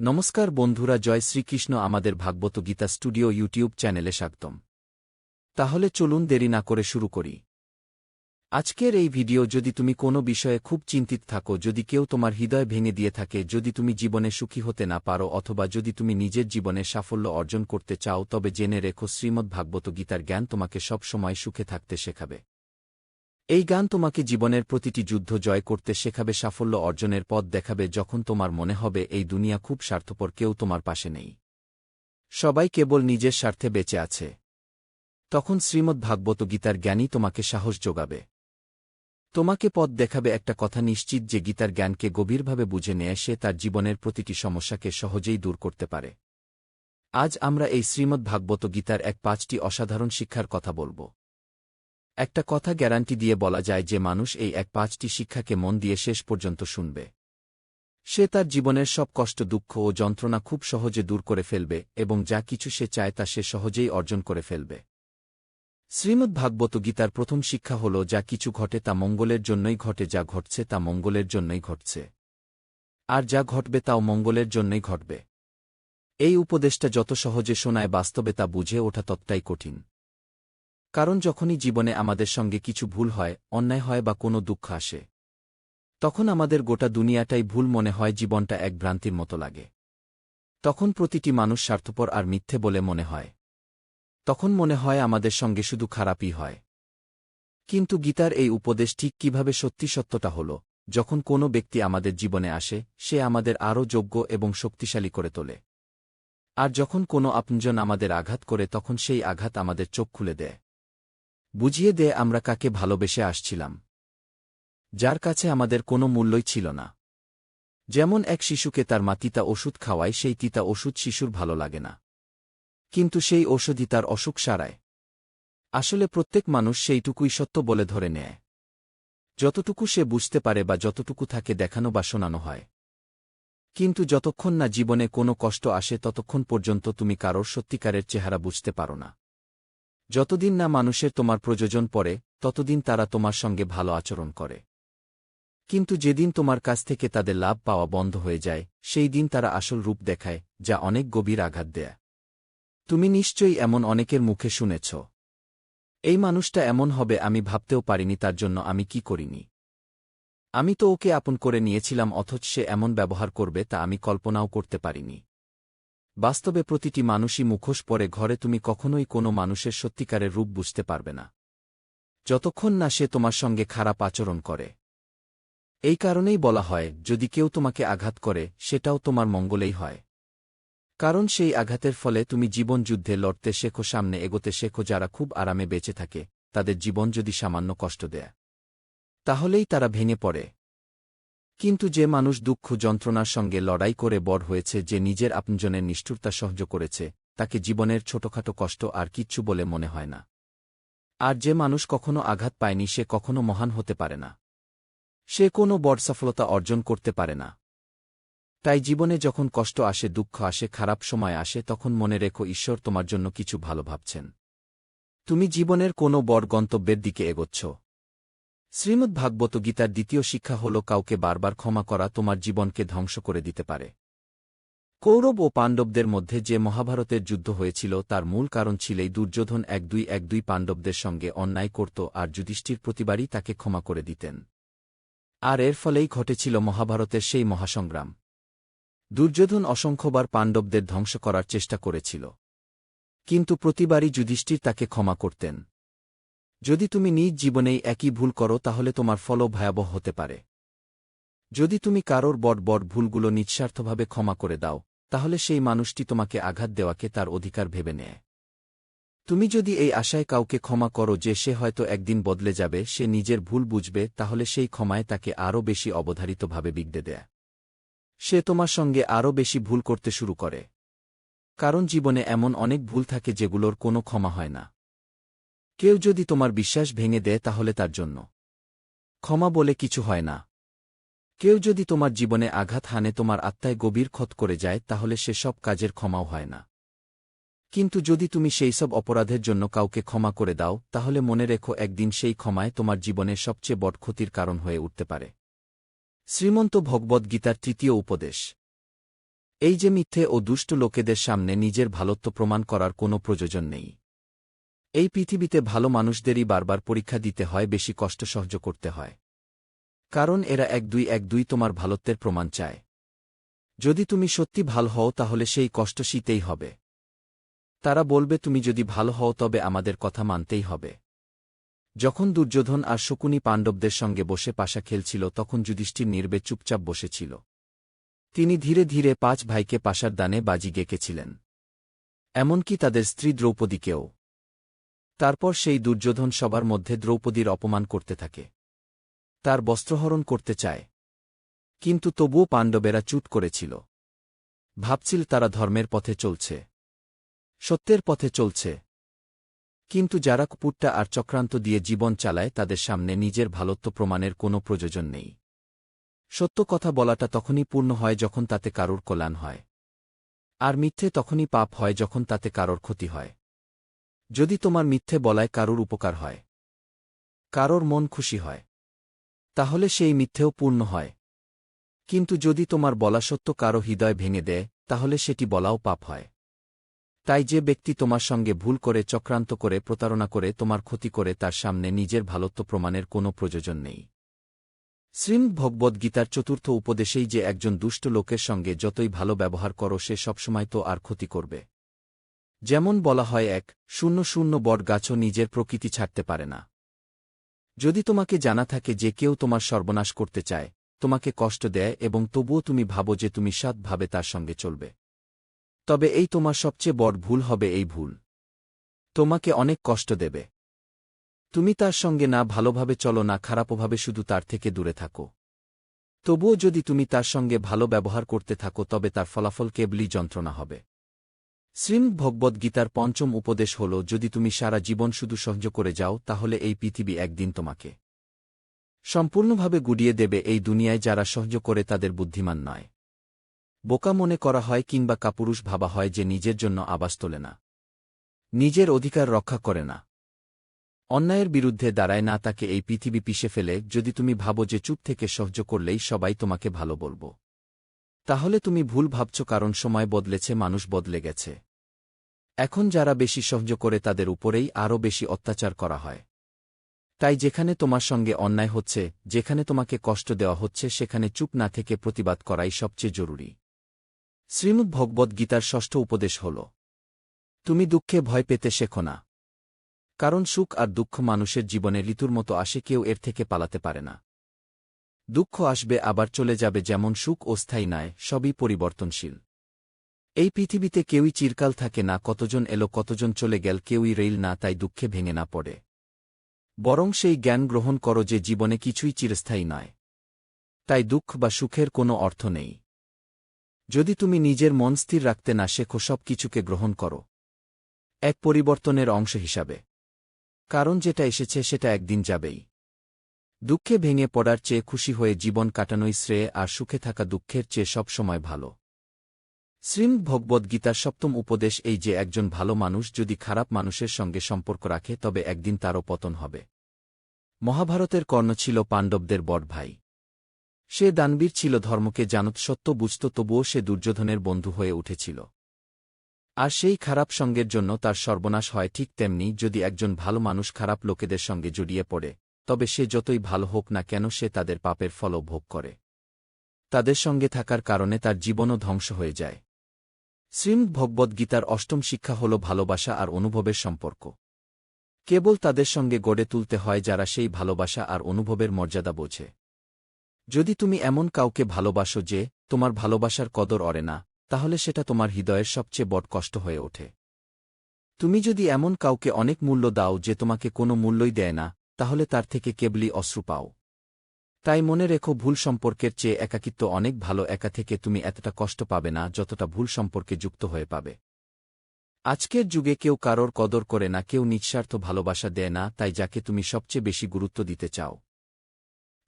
নমস্কার বন্ধুরা, জয় শ্রীকৃষ্ণ আমাদের ভাগবত গীতা স্টুডিও ইউটিউব চ্যানেলে স্বাগতম। তাহলে চলুন দেরি না করে শুরু করি। আজকের এই ভিডিও যদি তুমি কোনো বিষয়ে খুব চিন্তিত থাকো, যদি কেউ তোমার হৃদয় ভেঙে দিয়ে থাকে, যদি তুমি জীবনে সুখী হতে না পারো, অথবা যদি তুমি নিজের জীবনে সাফল্য অর্জন করতে চাও, তবে জেনে রেখো শ্রীমদ্ ভাগবত গীতার জ্ঞান তোমাকে সব সময় সুখে থাকতে শেখাবে। এই গান তোমাকে জীবনের প্রতিটি যুদ্ধ জয় করতে শেখাবে, সাফল্য অর্জনের পথ দেখাবে, যখন তোমার মনে হবে এই দুনিয়া খুব স্বার্থপর, কেউ তোমার পাশে নেই। সবাই কেবল নিজের স্বার্থে বেঁচে আছে। তখন শ্রীমদ্ ভাগবত গীতার জ্ঞানই তোমাকে সাহস যোগাবে। তোমাকে পথ দেখাবে একটা কথা নিশ্চিত যে গীতার জ্ঞানকে গভীরভাবে বুঝে নেয়, সে তার জীবনের প্রতিটি সমস্যাকে সহজেই দূর করতে পারে। আজ আমরা এই শ্রীমদ্ ভাগবত গীতার এক পাঁচটি অসাধারণ শিক্ষার কথা বলব। একটা কথা গ্যারান্টি দিয়ে বলা যায় যে মানুষ এই এক পাঁচটি শিক্ষাকে মন দিয়ে শেষ পর্যন্ত শুনবে। সে তার জীবনের সব কষ্ট, দুঃখ ও যন্ত্রণা খুব সহজে দূর করে ফেলবে এবং যা কিছু সে চায় তা সে সহজেই অর্জন করে ফেলবে। শ্রীমদ্ ভাগবত গীতার প্রথম শিক্ষা হল, যা কিছু ঘটে তা মঙ্গলের জন্যই ঘটে, যা ঘটছে তা মঙ্গলের জন্যই ঘটছে। আর যা ঘটবে তাও মঙ্গলের জন্যই ঘটবে। এই উপদেশটা যত সহজে শোনায় বাস্তবে তা বুঝে ওঠা ততটাই কঠিন। কারণ যখনই জীবনে আমাদের সঙ্গে কিছু ভুল হয়, অন্যায় হয় বা কোনো দুঃখ আসে, তখন আমাদের গোটা দুনিয়াটাই ভুল মনে হয়, জীবনটা এক ভ্রান্তির মতো লাগে। তখন প্রতিটি মানুষ স্বার্থপর আর মিথ্যে বলে মনে হয়। তখন মনে হয় আমাদের সঙ্গে শুধু খারাপই হয়। কিন্তু গীতার এই উপদেশ ঠিক কীভাবে সত্যি সত্যটা হল, যখন কোনো ব্যক্তি আমাদের জীবনে আসে, সে আমাদের আরও যোগ্য এবং শক্তিশালী করে তোলে। আর যখন কোনো আপনজন আমাদের আঘাত করে, তখন সেই আঘাত আমাদের চোখ খুলে দেয়। বুঝিয়ে দে আমরা কাকে ভালোবেসে আসছিলাম। যার কাছে আমাদের কোনো মূল্যই ছিল না। যেমন এক শিশুকে তার মা তিতা ওষুধ খাওয়ায়, সেই তিতা ওষুধ শিশুর ভালো লাগে না। কিন্তু সেই ঔষধি তার অসুখ সারায়। আসলে প্রত্যেক মানুষ সেইটুকুই সত্য বলে ধরে নেয়। যতটুকু সে বুঝতে পারে বা যতটুকু থাকে দেখানো বা শোনানো হয়। কিন্তু যতক্ষণ না জীবনে কোনো কষ্ট আসে, ততক্ষণ পর্যন্ত তুমি কারোর সত্যিকারের চেহারা বুঝতে পারো না। যতদিন না মানুষের তোমার প্রয়োজন পড়ে, ততদিন তারা তোমার সঙ্গে ভালো আচরণ করে। কিন্তু যেদিন তোমার কাছ থেকে তাদের লাভ পাওয়া বন্ধ হয়ে যায়, সেই দিন তারা আসল রূপ দেখায়, যা অনেক গভীর আঘাত দেয়। তুমি নিশ্চয়ই এমন অনেকের মুখে শুনেছ। এই মানুষটা এমন হবে আমি ভাবতেও পারিনি, তার জন্য আমি কি করিনি? আমি তো ওকে আপন করে নিয়েছিলাম, অথচ সে এমন ব্যবহার করবে, তা আমি কল্পনাও করতে পারিনি। বাস্তবে প্রতিটি মানুষই মুখোশ পরে ঘরে তুমি কখনোই কোনো মানুষের সত্যিকারের রূপ বুঝতে পারবে না। যতক্ষণ না সে তোমার সঙ্গে খারাপ আচরণ করে। এই কারণেই বলা হয়, যদি কেউ তোমাকে আঘাত করে, সেটাও তোমার মঙ্গলেই হয়। কারণ সেই আঘাতের ফলে তুমি জীবন যুদ্ধে লড়তে শেখো, সামনে এগোতে শেখো, যারা খুব আরামে বেঁচে থাকে, তাদের জীবন যদি সামান্য কষ্ট দেয়। তাহলেই তারা ভেঙে পড়ে। কিন্তু যে মানুষ দুঃখ যন্ত্রণার সঙ্গে লড়াই করে বড় হয়েছে, যে নিজের আপনজনের নিষ্ঠুরতা সহ্য করেছে, তাকে জীবনের ছোটখাটো কষ্ট আর কিচ্ছু বলে মনে হয় না। আর যে মানুষ কখনো আঘাত পায়নি, সে কখনো মহান হতে পারে না। সে কোনো বড় সফলতা অর্জন করতে পারে না। তাই জীবনে যখন কষ্ট আসে, দুঃখ আসে, খারাপ সময় আসে, তখন মনে রেখো, ঈশ্বর তোমার জন্য কিছু ভালো ভাবছেন। তুমি জীবনের কোনো বড় গন্তব্যের দিকে এগোচ্ছ। শ্রীমদ্ ভাগবত গীতার দ্বিতীয় শিক্ষা হল, কাউকে বারবার ক্ষমা করা তোমার জীবনকে ধ্বংস করে দিতে পারে। কৌরব ও পাণ্ডবদের মধ্যে যে মহাভারতের যুদ্ধ হয়েছিল, তার মূল কারণ ছিলেই দুর্যোধন এক দুই এক দুই পাণ্ডবদের সঙ্গে অন্যায় করত আর যুধিষ্ঠির প্রতিবারই তাকে ক্ষমা করে দিতেন। আর এর ফলেই ঘটেছিল মহাভারতের সেই মহাসংগ্রাম। দুর্যোধন অসংখ্যবার পাণ্ডবদের ধ্বংস করার চেষ্টা করেছিল। কিন্তু প্রতিবারই যুধিষ্ঠির তাকে ক্ষমা করতেন। যদি তুমি নিজ জীবনেই একই ভুল করো, তাহলে তোমার ফলও ভয়াবহ হতে পারে। যদি তুমি কারোর বড় বড় ভুলগুলো নিঃস্বার্থভাবে ক্ষমা করে দাও, তাহলে সেই মানুষটি তোমাকে আঘাত দেওয়াকে তার অধিকার ভেবে নেয়। তুমি যদি এই আশায় কাউকে ক্ষমা করো যে সে হয়তো একদিন বদলে যাবে, সে নিজের ভুল বুঝবে, তাহলে সেই ক্ষমায় তাকে আরও বেশি অবধারিতভাবে বিগড়ে দেয়। সে তোমার সঙ্গে আরও বেশি ভুল করতে শুরু করে। কারণ জীবনে এমন অনেক ভুল থাকে যেগুলোর কোনো ক্ষমা হয় না। কেউ যদি তোমার বিশ্বাস ভেঙে দেয় তাহলে তার জন্য। ক্ষমা বলে কিছু হয় না। কেউ যদি তোমার জীবনে আঘাত হানে তোমার আত্মায় গভীর ক্ষত করে যায়, তাহলে সেসব কাজের ক্ষমাও হয় না। কিন্তু যদি তুমি সেই সব অপরাধের জন্য কাউকে ক্ষমা করে দাও, তাহলে মনে রেখো একদিন সেই ক্ষমায় তোমার জীবনের সবচেয়ে বড় ক্ষতির কারণ হয়ে উঠতে পারে। শ্রীমন্ত ভগবদ্গীতার তৃতীয় উপদেশ। এই যে মিথ্যে ও দুষ্ট লোকেদের সামনে নিজের ভালোত্ব প্রমাণ করার কোনো প্রয়োজন নেই। এই পৃথিবীতে ভালো মানুষদেরই বারবার পরীক্ষা দিতে হয়, বেশি কষ্ট সহ্য করতে হয়। কারণ এরা এক দুই এক দুই তোমার ভালোত্বের প্রমাণ চায়। যদি তুমি সত্যি ভালো হও, তাহলে সেই কষ্ট শীতেই হবে। তারা বলবে, তুমি যদি ভালো হও, তবে আমাদের কথা মানতেই হবে। যখন দুর্যোধন আর শকুনি পাণ্ডবদের সঙ্গে বসে পাশা খেলছিল, তখন যুধিষ্ঠির নির্বে চুপচাপ বসেছিল। তিনি ধীরে ধীরে পাঁচ ভাইকে পাশার দানে বাজি গেঁকেছিলেন। এমনকি তাদের স্ত্রী দ্রৌপদীকেও। তারপর সেই দুর্যোধন সবার মধ্যে দ্রৌপদীর অপমান করতে থাকে। তার বস্ত্রহরণ করতে চায়। কিন্তু তবুও পাণ্ডবেরা চুট করেছিল। ভাবছিল তারা ধর্মের পথে চলছে। সত্যের পথে চলছে। কিন্তু যারা কুপুরটা আর চক্রান্ত দিয়ে জীবন চালায় তাদের সামনে নিজের ভালত্ব প্রমাণের কোনো প্রয়োজন নেই। সত্য কথা বলাটা তখনই পূর্ণ হয় যখন তাতে কারোর কল্যাণ হয়। আর মিথ্যে তখনই পাপ হয় যখন তাতে কারোর ক্ষতি হয়। যদি তোমার মিথ্যে বলায় কারুর উপকার হয়। কারোর মন খুশি হয়। তাহলে সেই মিথ্যেও পূর্ণ হয়। কিন্তু যদি তোমার বলা সত্য কারও হৃদয় ভেঙে দেয়, তাহলে সেটি বলাও পাপ হয়। তাই যে ব্যক্তি তোমার সঙ্গে ভুল করে, চক্রান্ত করে, প্রতারণা করে, তোমার ক্ষতি করে, তার সামনে নিজের ভালত্ব প্রমাণের কোনো প্রয়োজন নেই। শ্রীমদ ভগবদ্গীতার চতুর্থ উপদেশেই যে একজন দুষ্ট লোকের সঙ্গে যতই ভালো ব্যবহার করো, সে সবসময় তো আর ক্ষতি করবে। যেমন বলা হয় এক শূন্য শূন্য বট গাছও নিজের প্রকৃতি ছাড়তে পারে না। যদি তোমাকে জানা থাকে যে কেউ তোমার সর্বনাশ করতে চায়, তোমাকে কষ্ট দেয় এবং তবুও তুমি ভাবো যে তুমি সৎভাবে তার সঙ্গে চলবে। তবে এই তোমার সবচেয়ে বড় ভুল হবে এই ভুল। তোমাকে অনেক কষ্ট দেবে। তুমি তার সঙ্গে না ভালোভাবে চলো না খারাপভাবে শুধু তার থেকে দূরে থাকো। তবুও যদি তুমি তার সঙ্গে ভালো ব্যবহার করতে থাকো তবে তার ফলাফল কেবলই যন্ত্রণা হবে। শ্রীমদ ভগবদ্গীতার পঞ্চম উপদেশ হল, যদি তুমি সারা জীবন শুধু সহ্য করে যাও, তাহলে এই পৃথিবী একদিন তোমাকে সম্পূর্ণভাবে গুডিয়ে দেবে, এই দুনিয়ায় যারা সহ্য করে তাদের বুদ্ধিমান নয়। বোকা মনে করা হয় কিংবা কাপুরুষ ভাবা হয় যে নিজের জন্য আবাস তোলে না। নিজের অধিকার রক্ষা করে না। অন্যায়ের বিরুদ্ধে দাঁড়ায় না, তাকে এই পৃথিবী পিষে ফেলে, যদি তুমি ভাবো যে চুপ থেকে সহ্য করলেই সবাই তোমাকে ভালো বলব। তাহলে তুমি ভুল ভাবছ, কারণ সময় বদলেছে, মানুষ বদলে গেছে। এখন যারা বেশি সহ্য করে তাদের উপরেই আরও বেশি অত্যাচার করা হয়। তাই যেখানে তোমার সঙ্গে অন্যায় হচ্ছে, যেখানে তোমাকে কষ্ট দেওয়া হচ্ছে, সেখানে চুপ না থেকে প্রতিবাদ করাই সবচেয়ে জরুরি। শ্রীমদ ভগবদ্ গীতার ষষ্ঠ উপদেশ হল, তুমি দুঃখে ভয় পেতে শেখো না। কারণ সুখ আর দুঃখ মানুষের জীবনে ঋতুর মতো আসে, কেউ এর থেকে পালাতে পারে না। দুঃখ আসবে, আবার চলে যাবে, যেমন সুখ ও স্থায়ী নয়, সবই পরিবর্তনশীল। এই পৃথিবীতে কেউই চিরকাল থাকে না, কতজন এলো, কতজন চলে গেল, কেউই রেইল না, তাই দুঃখে ভেঙে না পড়ে। বরং সেই জ্ঞান গ্রহণ করো যে জীবনে কিছুই চিরস্থায়ী নয়। তাই দুঃখ বা সুখের কোনো অর্থ নেই। যদি তুমি নিজের মন স্থির রাখতে না শেখো, সব কিছুকে গ্রহণ করো। এক পরিবর্তনের অংশ হিসাবে। কারণ যেটা এসেছে, সেটা একদিন যাবেই। দুঃখে ভেঙে পড়ার চেয়ে খুশি হয়ে জীবন কাটানোই শ্রেয়, আর সুখে থাকা দুঃখের চেয়ে সব সময় ভালো। শ্রীমদ ভগবদ্গীতার সপ্তম উপদেশ এই যে একজন ভালো মানুষ যদি খারাপ মানুষের সঙ্গে সম্পর্ক রাখে, তবে একদিন তারও পতন হবে। মহাভারতের কর্ণ ছিল পাণ্ডবদের বড় ভাই। সে দানবীর ছিল ধর্মকে জানত, সত্য বুঝত, তবুও সে দুর্যোধনের বন্ধু হয়ে উঠেছিল। আর সেই খারাপ সঙ্গের জন্য তার সর্বনাশ হয় ঠিক তেমনি যদি একজন ভালো মানুষ খারাপ লোকেদের সঙ্গে জড়িয়ে পড়ে, তবে সে যতই ভালো হোক না কেন সে তাদের পাপের ফলও ভোগ করে। তাদের সঙ্গে থাকার কারণে তার জীবনও ধ্বংস হয়ে যায়। শ্রীমদ ভগবদ্গীতার অষ্টম শিক্ষা হল ভালোবাসা আর অনুভবের সম্পর্ক। কেবল তাদের সঙ্গে গড়ে তুলতে হয় যারা সেই ভালোবাসা আর অনুভবের মর্যাদা বোঝে। যদি তুমি এমন কাউকে ভালোবাসো যে, তোমার ভালোবাসার কদর অরে না, তাহলে সেটা তোমার হৃদয়ের সবচেয়ে বড় কষ্ট হয়ে ওঠে। তুমি যদি এমন কাউকে অনেক মূল্য দাও যে তোমাকে কোনো মূল্যই দেয় না, তাহলে তার থেকে কেবলই অশ্রু পাও। তাই মনে রেখো ভুল সম্পর্কের চেয়ে একাকিত্ব অনেক ভালো। একা থেকে তুমি এতটা কষ্ট পাবে না যতটা ভুল সম্পর্কে যুক্ত হয়ে পাবে। আজকের যুগে কেউ কারোর কদর করে না, কেউ নিঃস্বার্থ ভালোবাসা দেয় না, তাই যাকে তুমি সবচেয়ে বেশি গুরুত্ব দিতে চাও।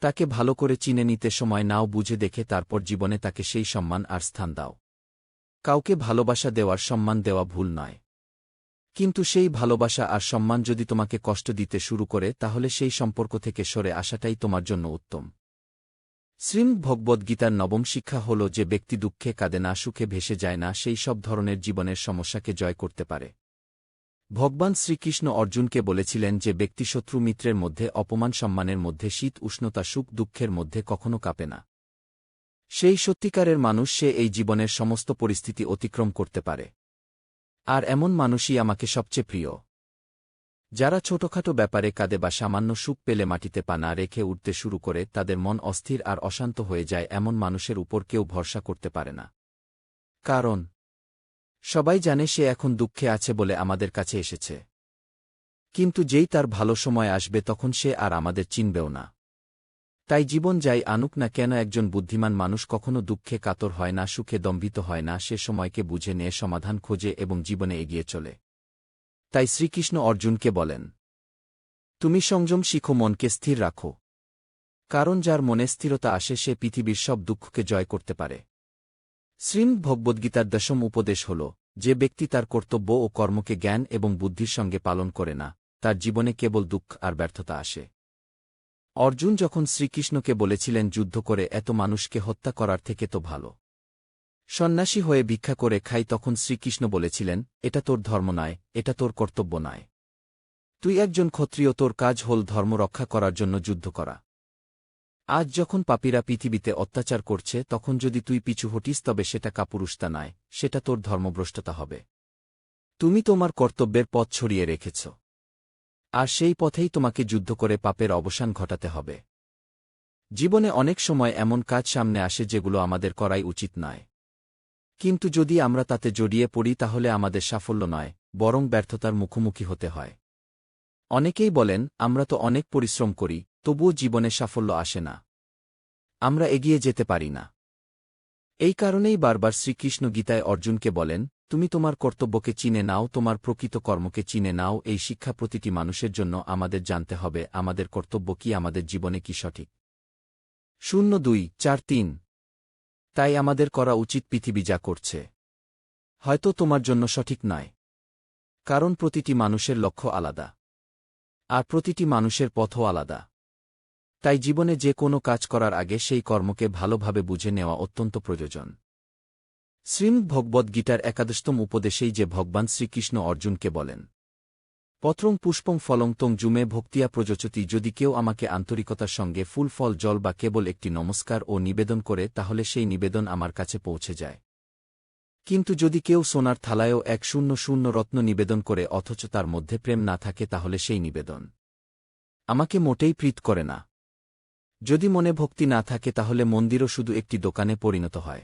তাকে ভালো করে চিনে নিতে সময় নাও, বুঝে দেখে তারপর জীবনে তাকে সেই সম্মান আর স্থান দাও। কাউকে ভালোবাসা দেওয়ার সম্মান দেওয়া ভুল নয়। কিন্তু সেই ভালোবাসা আর সম্মান যদি তোমাকে কষ্ট দিতে শুরু করে, তাহলে সেই সম্পর্ক থেকে সরে আসাটাই তোমার জন্য উত্তম। শ্রীম ভগবদ্গীতার নবম শিক্ষা হল যে ব্যক্তি দুঃখে কাঁদে না, সুখে ভেসে যায় না, সেই সব ধরনের জীবনের সমস্যাকে জয় করতে পারে। ভগবান শ্রীকৃষ্ণ অর্জুনকে বলেছিলেন যে ব্যক্তি শত্রু মিত্রের মধ্যে, অপমান সম্মানের মধ্যে, শীত, উষ্ণতা, সুখ, দুঃখের মধ্যে কখনো কাঁপে না। সেই সত্যিকারের মানুষ, সে এই জীবনের সমস্ত পরিস্থিতি অতিক্রম করতে পারে। আর এমন মানুষই আমাকে সবচেয়ে প্রিয়। যারা ছোটখাটো ব্যাপারে কাঁদে বা সামান্য সুখ পেলে মাটিতে পা না রেখে উঠতে শুরু করে, তাদের মন অস্থির আর অশান্ত হয়ে যায়, এমন মানুষের উপর কেউ ভরসা করতে পারে না। কারণ, সবাই জানে সে এখন দুঃখে আছে বলে আমাদের কাছে এসেছে। কিন্তু যেই তার ভালো সময় আসবে তখন সে আর আমাদের চিনবেও না। তাই জীবন যাই আনুক না কেন একজন বুদ্ধিমান মানুষ কখনো দুঃখে কাতর হয় না, সুখে দম্ভিত হয় না, সে সময়কে বুঝে নিয়ে, সমাধান খোঁজে এবং জীবনে এগিয়ে চলে। তাই শ্রীকৃষ্ণ অর্জুনকে বলেন, তুমি সংযম শিখো, মনকে স্থির রাখো। কারণ যার মনে স্থিরতা আসে, সে পৃথিবীর সব দুঃখকে জয় করতে পারে। শ্রীম ভগবদ্গীতার দশম উপদেশ হল, যে ব্যক্তি তার কর্তব্য ও কর্মকে জ্ঞান এবং বুদ্ধির সঙ্গে পালন করে না, তার জীবনে কেবল দুঃখ আর ব্যর্থতা আসে। অর্জুন যখন শ্রীকৃষ্ণকে বলেছিলেন যুদ্ধ করে এত মানুষকে হত্যা করার থেকে তো ভালো। সন্ন্যাসী হয়ে ভিক্ষা করে খাই তখন শ্রীকৃষ্ণ বলেছিলেন, এটা তোর ধর্ম নয়, এটা তোর কর্তব্য নয়। তুই একজন ক্ষত্রিয়, তোর কাজ হল ধর্ম রক্ষা করার জন্য যুদ্ধ করা। আজ যখন পাপীরা পৃথিবীতে অত্যাচার করছে, তখন যদি তুই পিছু হটিস তবে সেটা কাপুরুষতা নয়, সেটা তোর ধর্মভ্রষ্টতা হবে। তুমি তোমার কর্তব্যের পথ ছড়িয়ে রেখেছ। আর সেই পথেই তোমাকে যুদ্ধ করে পাপের অবসান ঘটাতে হবে। জীবনে অনেক সময় এমন কাজ সামনে আসে যেগুলো আমাদের করাই উচিত নয়। কিন্তু যদি আমরা তাতে জড়িয়ে পড়ি তাহলে আমাদের সাফল্য নয়, বরং ব্যর্থতার মুখোমুখি হতে হয়। অনেকেই বলেন, আমরা তো অনেক পরিশ্রম করি, তবুও জীবনে সাফল্য আসে না। আমরা এগিয়ে যেতে পারি না। এই কারণেই বারবার শ্রীকৃষ্ণ গীতায় অর্জুনকে বলেন, তুমি তোমার কর্তব্যকে চিনে নাও, তোমার প্রকৃত কর্মকে চিনে নাও, এই শিক্ষা প্রতিটি মানুষের জন্য আমাদের জানতে হবে, আমাদের কর্তব্য কি, আমাদের জীবনে কি সঠিক? শূন্য দুই, চার তিন। তাই আমাদের করা উচিত পৃথিবী যা করছে। হয়তো তোমার জন্য সঠিক নয়। কারণ প্রতিটি মানুষের লক্ষ্য আলাদা। আর প্রতিটি মানুষের পথও আলাদা। তাই জীবনে যে কোনো কাজ করার আগে সেই কর্মকে ভালোভাবে বুঝে নেওয়া অত্যন্ত প্রয়োজন। শ্রীমদ ভগবদ্গীতার একাদশতম উপদেশেই যে ভগবান শ্রীকৃষ্ণ অর্জুনকে বলেন, পত্রং পুষ্পং ফলং তং জুমে ভক্তিয়া প্রযোচতি, যদি কেউ আমাকে আন্তরিকতার সঙ্গে ফুল, ফল, জল বা কেবল একটি নমস্কার ও নিবেদন করে, তাহলে সেই নিবেদন আমার কাছে পৌঁছে যায়। কিন্তু যদি কেউ সোনার থালায়ও এক শূন্য শূন্য রত্ন নিবেদন করে, অথচ তার মধ্যে প্রেম না থাকে, তাহলে সেই নিবেদন আমাকে মোটেই প্রীত করে না। যদি মনে ভক্তি না থাকে তাহলে মন্দিরও শুধু একটি দোকানে পরিণত হয়।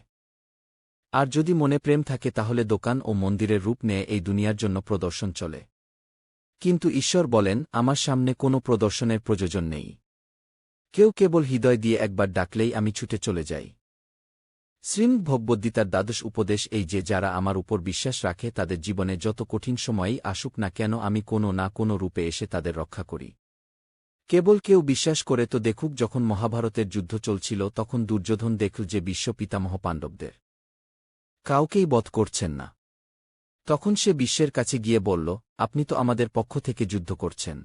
আর যদি মনে প্রেম থাকে তাহলে দোকান ও মন্দিরের রূপ নিয়ে এই দুনিয়ার জন্য প্রদর্শন চলে। কিন্তু ঈশ্বর বলেন, আমার সামনে কোনো প্রদর্শনের প্রয়োজন নেই। কেউ কেবল হৃদয় দিয়ে একবার ডাকলেই আমি ছুটে চলে যাই। শ্রীম ভগবদ্গীতার দ্বাদশ উপদেশ এই যে, যারা আমার উপর বিশ্বাস রাখে তাদের জীবনে যত কঠিন সময়ই আসুক না কেন আমি কোনো না কোনো রূপে এসে তাদের রক্ষা করি। কেবল কেউ বিশ্বাস করে তো দেখুক যখন মহাভারতের যুদ্ধ চলছিল, তখন দুর্যোধন দেখল যে বিশ্ব পিতামহ পাণ্ডবদের। কাউকেই বধ করছেন না। তখন সে বিশ্বের কাছে গিয়ে বলল, আপনি তো আমাদের পক্ষ থেকে যুদ্ধ করছেন।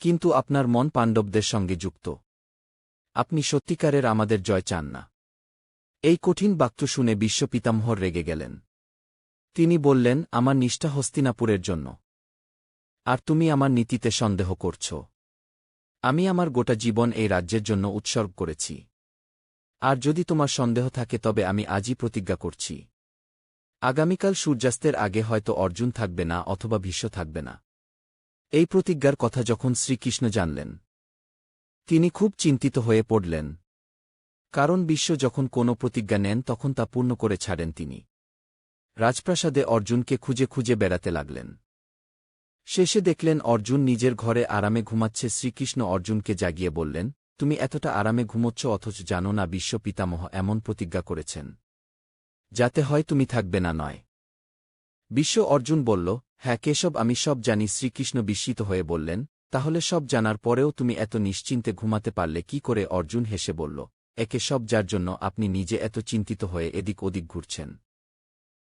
কিন্তু আপনার মন পাণ্ডবদের সঙ্গে যুক্ত। আপনি সত্যিকারের আমাদের জয় চান না। এই কঠিন বাক্য শুনে বিশ্ব পিতামহর রেগে গেলেন। তিনি বললেন, আমার নিষ্ঠা হস্তিনাপুরের জন্য। আর তুমি আমার নীতিতে সন্দেহ করছ। আমি আমার গোটা জীবন এই রাজ্যের জন্য উৎসর্গ করেছি। আর যদি তোমার সন্দেহ থাকে, তবে আমি আজই প্রতিজ্ঞা করছি। আগামীকাল সূর্যাস্তের আগে হয়তো অর্জুন থাকবে না অথবা ভীষ্ম থাকবে না। এই প্রতিজ্ঞার কথা যখন শ্রীকৃষ্ণ জানলেন, তিনি খুব চিন্তিত হয়ে পড়লেন। কারণ বিশ্ব যখন কোনো প্রতিজ্ঞা নেন, তখন তা পূর্ণ করে ছাড়েন তিনি। রাজপ্রাসাদে অর্জুনকে খুঁজে খুঁজে বেড়াতে লাগলেন। শেষে দেখলেন অর্জুন নিজের ঘরে আরামে ঘুমাচ্ছে। শ্রীকৃষ্ণ অর্জুনকে জাগিয়ে বললেন, তুমি এতটা আরামে ঘুমোচ্ছ অথচ জানো না বিশ্ব পিতামহ এমন প্রতিজ্ঞা করেছেন। যাতে হয় তুমি থাকবে না নয়। বিশ্ব অর্জুন বলল হ্যাঁ কেশব, আমি সব জানি। শ্রীকৃষ্ণ বিস্মিত হয়ে বললেন, তাহলে সব জানার পরেও তুমি এত নিশ্চিন্তে ঘুমাতে পারলে কি করে? অর্জুন হেসে বলল, একে সব যার জন্য আপনি নিজে এত চিন্তিত হয়ে এদিক ওদিক ঘুরছেন।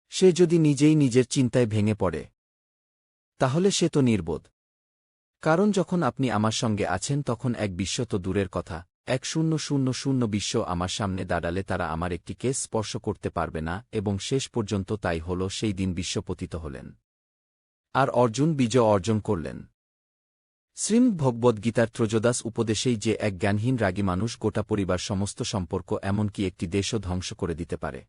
সে যদি নিজেই নিজের চিন্তায় ভেঙে পড়ে তাহলে সে তো নির্বোধ। কারণ যখন আপনি আমার সঙ্গে আছেন, তখন এক বিশ্ব তো দূরের কথা, এক শূন্য শূন্য শূন্য বিশ্ব আমার সামনে দাঁড়ালে তারা আমার একটি কেস স্পর্শ করতে পারবে না, এবং শেষ পর্যন্ত তাই হল, সেই দিন বিশ্বপতিত হলেন। আর অর্জুন বিজয় অর্জন করলেন। শ্রীম ভগবদ্গীতার ত্রয়োদশ উপদেশেই যে এক জ্ঞানহীন রাগী মানুষ গোটা পরিবার সমস্ত সম্পর্ক, এমনকি একটি দেশও ধ্বংস করে দিতে পারে।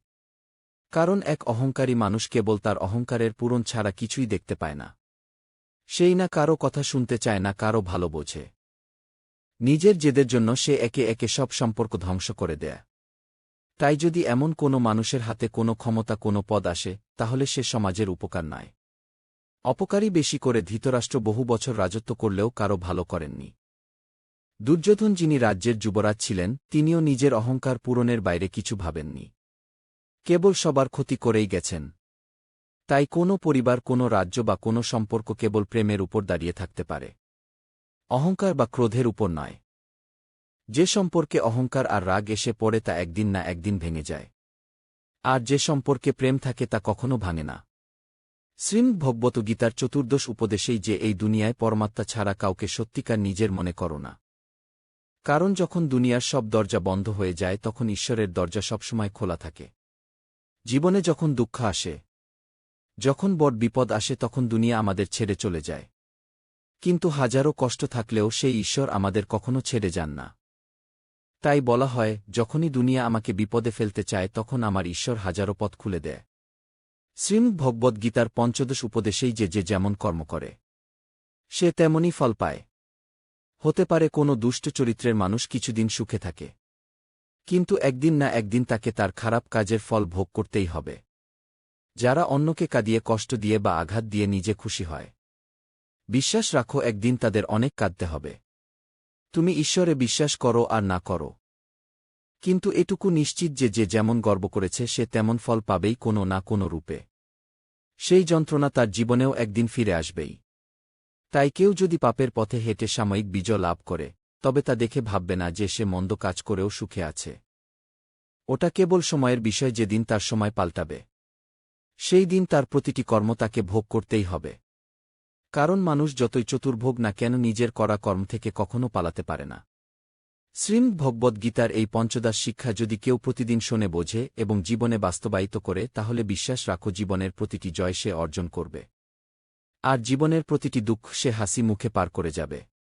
কারণ এক অহংকারী মানুষ কেবল তার অহংকারের পূরণ ছাড়া কিছুই দেখতে পায় না। সেই না কারও কথা শুনতে চায় না কারও ভালো বোঝে। নিজের জেদের জন্য সে একে একে সব সম্পর্ক ধ্বংস করে দেয়। তাই যদি এমন কোনো মানুষের হাতে কোনো ক্ষমতা, কোনো পদ আসে, তাহলে সে সমাজের উপকার নয়। অপকারী বেশি করে ধৃতরাষ্ট্র বহু বছর রাজত্ব করলেও কারও ভালো করেননি। দুর্যোধন যিনি রাজ্যের যুবরাজ ছিলেন, তিনিও নিজের অহংকার পূরণের বাইরে কিছু ভাবেননি। কেবল সবার ক্ষতি করেই গেছেন। তাই কোনো পরিবার, কোনো রাজ্য বা কোনো সম্পর্ক কেবল প্রেমের উপর দাঁড়িয়ে থাকতে পারে। অহংকার বা ক্রোধের উপর নয়। যে সম্পর্কে অহংকার আর রাগ এসে পড়ে তা একদিন না একদিন ভেঙে যায়। আর যে সম্পর্কে প্রেম থাকে তা কখনো ভাঙে না। শ্রীম ভগবত গীতার চতুর্দশ উপদেশেই যে এই দুনিয়ায় পরমাত্মা ছাড়া কাউকে সত্যিকার নিজের মনে করো না। কারণ যখন দুনিয়ার সব দরজা বন্ধ হয়ে যায়, তখন ঈশ্বরের দরজা সবসময় খোলা থাকে। জীবনে যখন দুঃখ আসে যখন বড় বিপদ আসে তখন দুনিয়া আমাদের ছেড়ে চলে যায়। কিন্তু হাজারো কষ্ট থাকলেও সেই ঈশ্বর আমাদের কখনো ছেড়ে যান না। তাই বলা হয়, যখনই দুনিয়া আমাকে বিপদে ফেলতে চায় তখন আমার ঈশ্বর হাজারো পথ খুলে দেয়। শ্রীমদ ভগবদ্গীতার পঞ্চদশ উপদেশেই যে যে যেমন কর্ম করে, সে তেমনই ফল পায়। হতে পারে কোনো দুষ্ট চরিত্রের মানুষ কিছুদিন সুখে থাকে, কিন্তু একদিন না একদিন তাকে তার খারাপ কাজের ফল ভোগ করতেই হবে। যারা অন্যকে কাঁদিয়ে কষ্ট দিয়ে বা আঘাত দিয়ে নিজে খুশি হয়। বিশ্বাস রাখো, একদিন তাদের অনেক কাঁদতে হবে। তুমি ঈশ্বরে বিশ্বাস করো আর না করো। কিন্তু এটুকু নিশ্চিত যে যে যেমন গর্ব করেছে, সে তেমন ফল পাবেই কোনো না কোনো রূপে। সেই যন্ত্রণা তার জীবনেও একদিন ফিরে আসবেই। তাই কেউ যদি পাপের পথে হেঁটে সাময়িক বিজয় লাভ করে, তবে তা দেখে ভাববে না যে সে মন্দ কাজ করেও সুখে আছে। ওটা কেবল সময়ের বিষয় যেদিন তার সময় পাল্টাবে। সেই দিন তার প্রতিটি কর্ম তাকে ভোগ করতেই হবে। কারণ মানুষ যতই চতুর্ভোগ না কেন নিজের করা কর্ম থেকে কখনো পালাতে পারে না। শ্রীম ভগবদ্গীতার এই পঞ্চদাস শিক্ষা যদি কেউ প্রতিদিন শোনে, বোঝে এবং জীবনে বাস্তবায়িত করে, তাহলে বিশ্বাস রাখো জীবনের প্রতিটি জয় সে অর্জন করবে। আর জীবনের প্রতিটি দুঃখ সে হাসি মুখে পার করে যাবে।